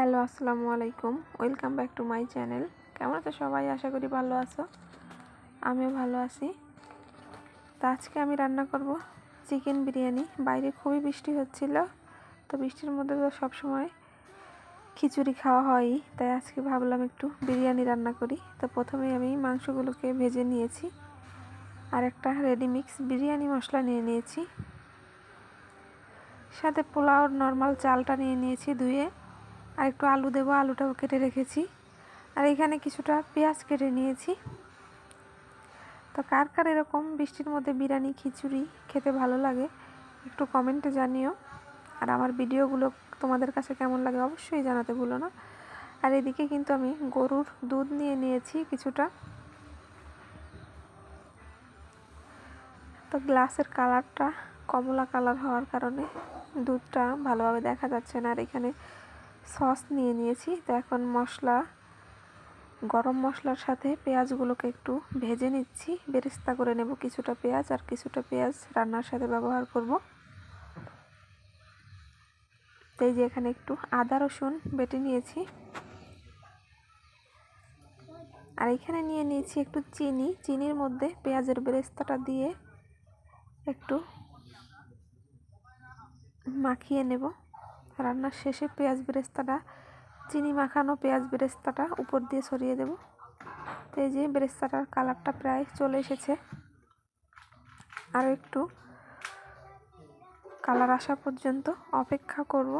Hello, আসসালামু আলাইকুম। Welcome back to my channel কেমন আছো সবাই? আশা করি ভালো আছো। আমিও ভালো আছি। তো আজকে আমি রান্না করব চিকেন বিরিয়ানি। বাইরে খুবই বৃষ্টি হচ্ছিল, তো বৃষ্টির মধ্যে তো সবসময় খিচুড়ি খাওয়া হয়ই। তাই আজকে ভাবলাম একটু বিরিয়ানি রান্না করি। তো প্রথমে আমি মাংসগুলোকে ভেজে নিয়েছি, আর একটা রেডি মিক্স বিরিয়ানি মশলা নিয়ে নিয়েছি। সাথে পোলাওর নর্মাল চালটা নিয়ে নিয়েছি ধুয়ে। আর একটু আলু দেবো, আলুটাও কেটে রেখেছি। আর এখানে কিছুটা পেঁয়াজ কেটে নিয়েছি। তো কার কার এরকম বৃষ্টির মধ্যে বিরিয়ানি, খিচুড়ি খেতে ভালো লাগে, একটু কমেন্টে জানিও। আর আমার ভিডিওগুলো তোমাদের কাছে কেমন লাগে অবশ্যই জানাতে ভুলো না। আর এদিকে কিন্তু আমি গরুর দুধ নিয়ে নিয়েছি কিছুটা। তো গ্লাসের কালারটা কমলা কালার হওয়ার কারণে দুধটা ভালোভাবে দেখা যাচ্ছে না। আর এখানে সস নিয়ে নিয়েছি। তো এখন মশলা, গরম মশলার সাথে পেঁয়াজগুলোকে একটু ভেজে নিচ্ছি। বেরেস্তা করে নেব কিছুটা পেঁয়াজ আর কিছুটা পেঁয়াজ রান্নার সাথে ব্যবহার করব। এই যে এখানে একটু আদা, রসুন বেটে নিয়েছি। আর এখানে নিয়ে নিয়েছি একটু চিনি। চিনির মধ্যে পেঁয়াজের বেরেস্তাটা দিয়ে একটু মাখিয়ে নেব। রান্নার শেষে পেঁয়াজ বেরেস্তাটা, চিনি মাখানো পেঁয়াজ বেরেস্তাটা উপর দিয়ে ছড়িয়ে দেব। তো যে বেরেস্তাটার কালারটা প্রায় চলে এসেছে। আর একটু কালার আসা পর্যন্ত অপেক্ষা করব।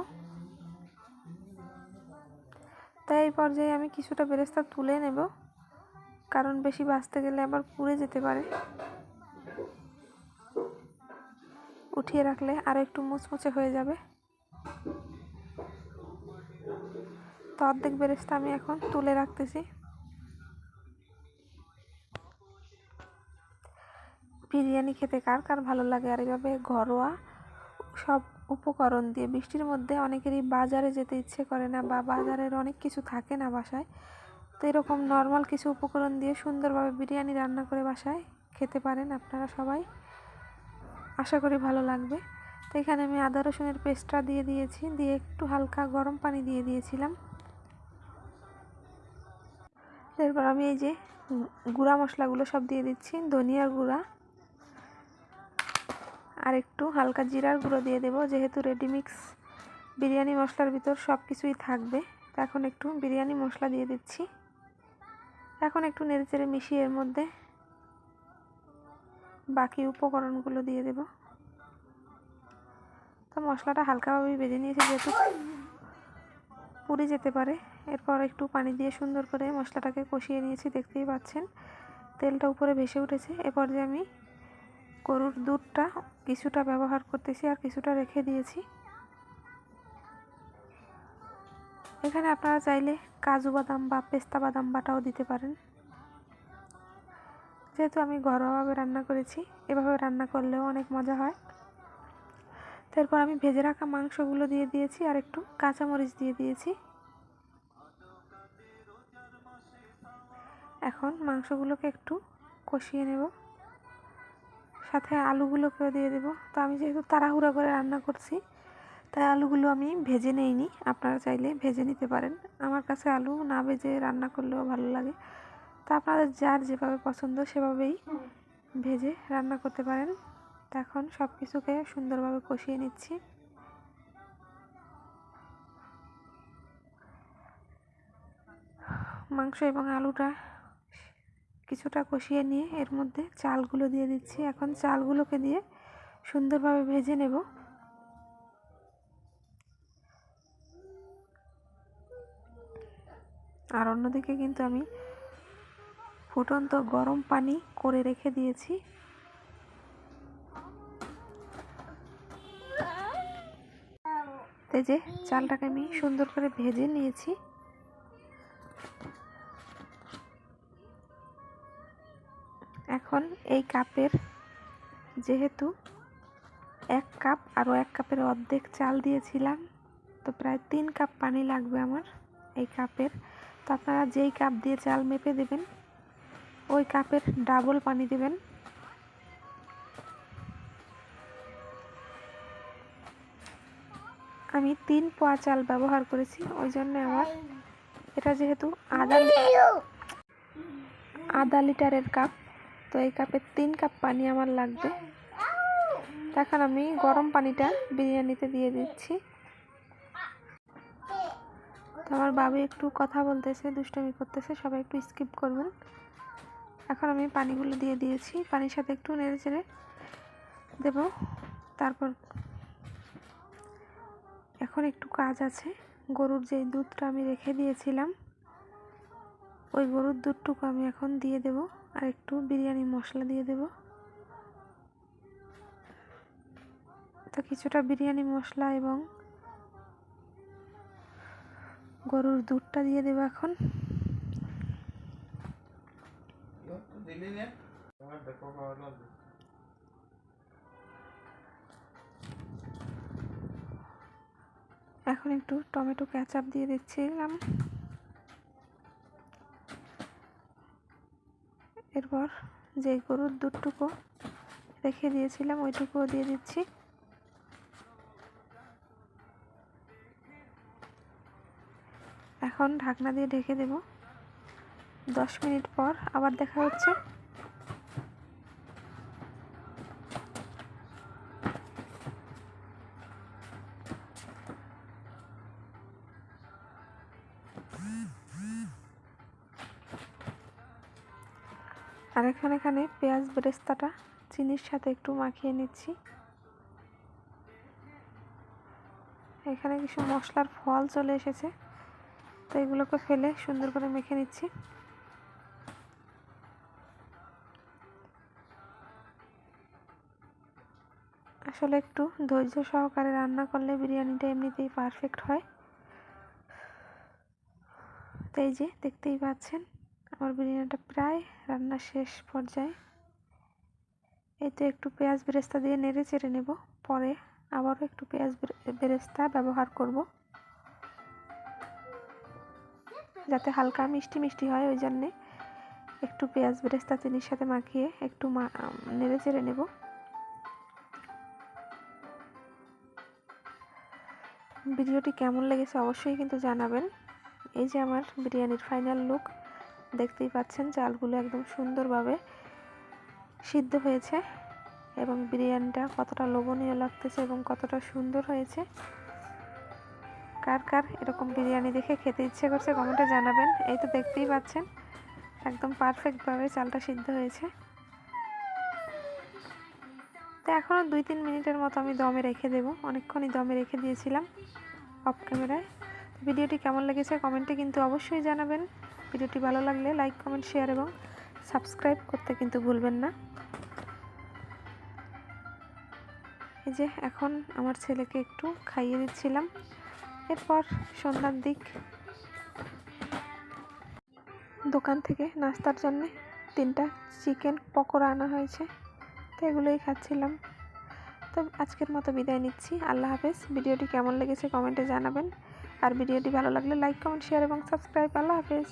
তাই এই পর্যায়ে আমি কিছুটা বেরেস্তা তুলে নেব, কারণ বেশি বাঁচতে গেলে আবার পুড়ে যেতে পারে। উঠিয়ে রাখলে আরও একটু মুচমুচে হয়ে যাবে। তো অর্ধেক বেরেস্তা আমি এখন তুলে রাখতেছি। বিরিয়ানি খেতে কার কার ভালো লাগে আর এভাবে ঘরোয়া সব উপকরণ দিয়ে বৃষ্টির মধ্যে অনেকেরই বাজারে যেতে ইচ্ছে করে না বা বাজারের অনেক কিছু থাকে না বাসায়। তো এরকম নর্মাল কিছু উপকরণ দিয়ে সুন্দরভাবে বিরিয়ানি রান্না করে বাসায় খেতে পারেন আপনারা সবাই। আশা করি ভালো লাগবে। তো এখানে আমি আদা রসুনের পেস্টটা দিয়ে দিয়েছি, দিয়ে একটু হালকা গরম পানি দিয়ে দিয়েছিলাম। এরপর আমি এই যে গুঁড়া মশলাগুলো সব দিয়ে দিচ্ছি, ধনিয়ার গুঁড়া আর একটু হালকা জিরার গুঁড়ো দিয়ে দেবো। যেহেতু রেডিমিক্স বিরিয়ানি মশলার ভিতর সব কিছুই থাকবে এখন একটু বিরিয়ানি মশলা দিয়ে দিচ্ছি। এখন একটু নেড়ে চেড়ে মিশিয়ে এর মধ্যে বাকি উপকরণগুলো দিয়ে দেব। তো মশলাটা হালকাভাবেই বেজে নিয়েছি যেহেতু পুড়ে যেতে পারে। এরপর একটু পানি দিয়ে সুন্দর করে মশলাটাকে কষিয়ে নিয়েছি, দেখতেই পাচ্ছেন। তেলটা উপরে ভেসে উঠেছে। এরপর যে আমি গরুর দুধটা কিছুটা ব্যবহার করতেছি আর কিছুটা রেখে দিয়েছি। এখানে আপনারা চাইলে কাজু বাদাম বা পেস্তা বাদাম বাটাও দিতে পারেন। যেহেতু আমি ঘরোয়াভাবে রান্না করেছি, এভাবে রান্না করলেও অনেক মজা হয়। তারপর আমি ভেজে রাখা মাংসগুলো দিয়ে দিয়েছি আর একটু কাঁচামরিচ দিয়ে দিয়েছি। এখন মাংসগুলোকে একটু কষিয়ে নেব। সাথে আলুগুলোকেও দিয়ে দেব। তো আমি যেহেতু তাড়াহুড়া করে রান্না করছি, তাই আলুগুলো আমি ভেজে নেইনি। আপনারা চাইলে ভেজে নিতে পারেন। আমার কাছে আলু না ভেজে রান্না করলেও ভালো লাগে। তা আপনাদের যার যেভাবে পছন্দ সেভাবেই ভেজে রান্না করতে পারেন। এখন সব কিছুকে সুন্দরভাবে কষিয়ে নিচ্ছি। মাংস এবং আলুটা কিছুটা কষিয়ে নিয়ে এর মধ্যে চালগুলো দিয়ে দিচ্ছি। এখন চালগুলোকে দিয়ে সুন্দরভাবে ভেজে নেব। আর অন্যদিকে কিন্তু আমি ফুটন্ত গরম পানি করে রেখে দিয়েছি। এই যে চালটাকে আমি সুন্দর করে ভেজে নিয়েছি। এখন এই কাপের যেহেতু এক কাপ আরও এক কাপের অর্ধেক চাল দিয়েছিলাম, তো প্রায় তিন কাপ পানি লাগবে আমার এই কাপের। তো আপনারা যেই কাপ দিয়ে চাল মেপে দেবেন, ওই কাপের ডাবল পানি দেবেন। আমি তিন পোয়া চাল ব্যবহার করেছি ওই জন্য আমার এটা যেহেতু আধা আধা লিটারের কাপ তো এই কাপের তিন কাপ পানি আমার লাগবে। এখন আমি গরম পানিটা বিরিয়ানিতে দিয়ে দিচ্ছি। তো আমার বাবু একটু কথা বলতেছে দুষ্টমি করতেছে সবাই একটু স্কিপ করবেন। এখন আমি পানিগুলো দিয়ে দিয়েছি পানির সাথে একটু নেড়ে চেড়ে দেব। তারপর এখন একটু কাজ আছে। গরুর যে দুধটা আমি রেখে দিয়েছিলাম, ওই গরুর দুধটুকু আমি এখন দিয়ে দেব আর একটু বিরিয়ানি মশলা দিয়ে দেব। তো কিছুটা বিরিয়ানি মশলা এবং গরুর দুধটা দিয়ে দেবো এখন। এখন একটু টমেটো ক্যাচাপ দিয়ে দিচ্ছিলাম। এরপর যে গরুর দুধটুকু রেখে দিয়েছিলাম, ওইটুকুও দিয়ে দিচ্ছি। এখন ঢাকনা দিয়ে ঢেকে দেব। দশ মিনিট পর আবার দেখা হচ্ছে। আর এখন এখানে পেঁয়াজ বেরেস্তাটা চিনির সাথে একটু মাখিয়ে নিচ্ছি। এখানে কিছু মশলার ফল চলে এসেছে, তো এগুলোকে ফেলে সুন্দর করে মেখে নিচ্ছি। আসলে একটু ধৈর্য সহকারে রান্না করলে বিরিয়ানিটা এমনিতেই পারফেক্ট হয়। তো এই যে দেখতেই পাচ্ছেন আমার বিরিয়ানিটা প্রায় রান্না শেষ পর্যায়ে। এই তো একটু পেঁয়াজ বেরেস্তা দিয়ে নেড়ে চেড়ে নেব। পরে আবারও একটু পেঁয়াজ বেরেস্তা ব্যবহার করব। যাতে হালকা মিষ্টি মিষ্টি হয় ওই জন্যে একটু পেঁয়াজ বেরেস্তা চিনির সাথে মাখিয়ে একটু নেড়ে চেড়ে নেব। ভিডিওটি কেমন লেগেছে অবশ্যই কিন্তু জানাবেন। এই যে আমার বিরিয়ানির ফাইনাল লুক। দেখতেই পাচ্ছেন চালগুলো একদম সুন্দরভাবে সিদ্ধ হয়েছে এবং বিরিয়ানিটা কতটা লোভনীয় লাগতেছে এবং কতটা সুন্দর হয়েছে। কার কার এরকম বিরিয়ানি দেখে খেতে ইচ্ছে করছে কমেন্টে জানাবেন। এই তো দেখতেই পাচ্ছেন একদম পারফেক্টভাবে চালটা সিদ্ধ হয়েছে। তো এখনও দুই তিন মিনিটের মতো আমি দমে রেখে দেব। অনেকক্ষণই দমে রেখে দিয়েছিলাম অফ ক্যামেরায় ভিডিওটি কেমন লেগেছে কমেন্টে কিন্তু অবশ্যই জানাবেন। ভিডিওটি ভালো লাগলে লাইক, কমেন্ট, শেয়ার এবং সাবস্ক্রাইব করতে কিন্তু ভুলবেন না। এই যে এখন আমার ছেলেকে একটু খাইয়ে দিচ্ছিলাম। এরপর সন্ধ্যার দিক। দোকান থেকে নাস্তার জন্য তিনটা চিকেন পকোড়া আনা হয়েছে, তো এগুলোই খাচ্ছিলাম। তো আজকের মতো বিদায় নিচ্ছি। আল্লাহ হাফেজ। ভিডিওটি কেমন লেগেছে কমেন্টে জানাবেন। আর ভিডিওটি ভালো লাগলে লাইক কমেন্ট শেয়ার এবং সাবস্ক্রাইব আল্লাহ হাফেজ।